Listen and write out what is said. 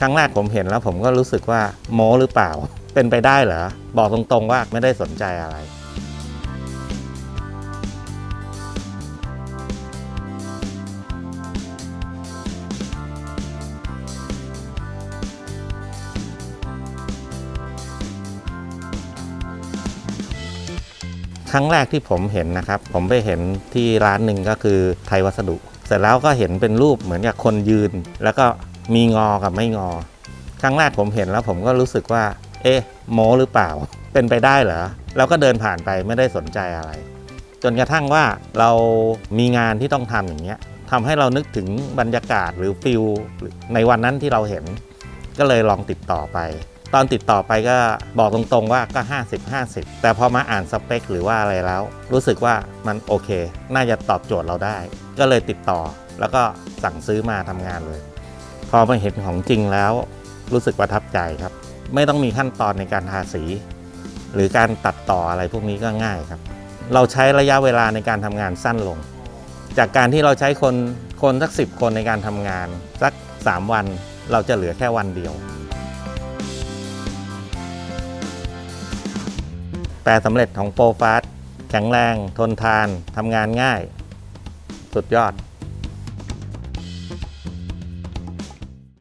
ครั้งแรกผมเห็นแล้วผมก็รู้สึกว่าโม้หรือเปล่า เป็นไปได้เหรอ บอกตรงๆว่าไม่ได้สนใจอะไรครั้งแรกที่ผมเห็นนะครับ ผมไปเห็นที่ร้านหนึ่งก็คือไทยวัสดุ เสร็จแล้วก็เห็นเป็นรูปเหมือนกับคนยืน แล้วก็ มีงอกับไม่งอ ครั้งแรกผมเห็นแล้วผมก็รู้สึกว่า เอ๊ะโมหรือเปล่า เป็นไปได้เหรอแล้วก็เดินผ่านไปไม่ได้สนใจอะไร จนกระทั่งว่าเรามีงานที่ต้องทำอย่างเงี้ยทำให้เรานึกถึงบรรยากาศหรือฟิลในวันนั้นที่เราเห็น ก็เลยลองติดต่อไป ตอนติดต่อไปก็บอกตรงๆว่าก็ 50 50 แต่พอมาอ่านสเปคหรือว่าอะไรแล้ว รู้สึกว่ามันโอเค น่าจะตอบโจทย์เราได้ ก็เลยติดต่อแล้วก็สั่งซื้อมาทำงานเลย พอมาเห็นของจริงแล้วรู้สึกประทับใจครับ ไม่ต้องมีขั้นตอนในการทาสี หรือการตัดต่ออะไรพวกนี้ก็ง่ายครับ เราใช้ระยะเวลาในการทำงานสั้นลง จากการที่เราใช้คนคนสักสิบคนในการทำงาน สัก 3 วันเราจะเหลือแค่วันเดียวแปลสำเร็จของโปรฟาสแข็งแรง ทนทานทำงานง่าย สุดยอด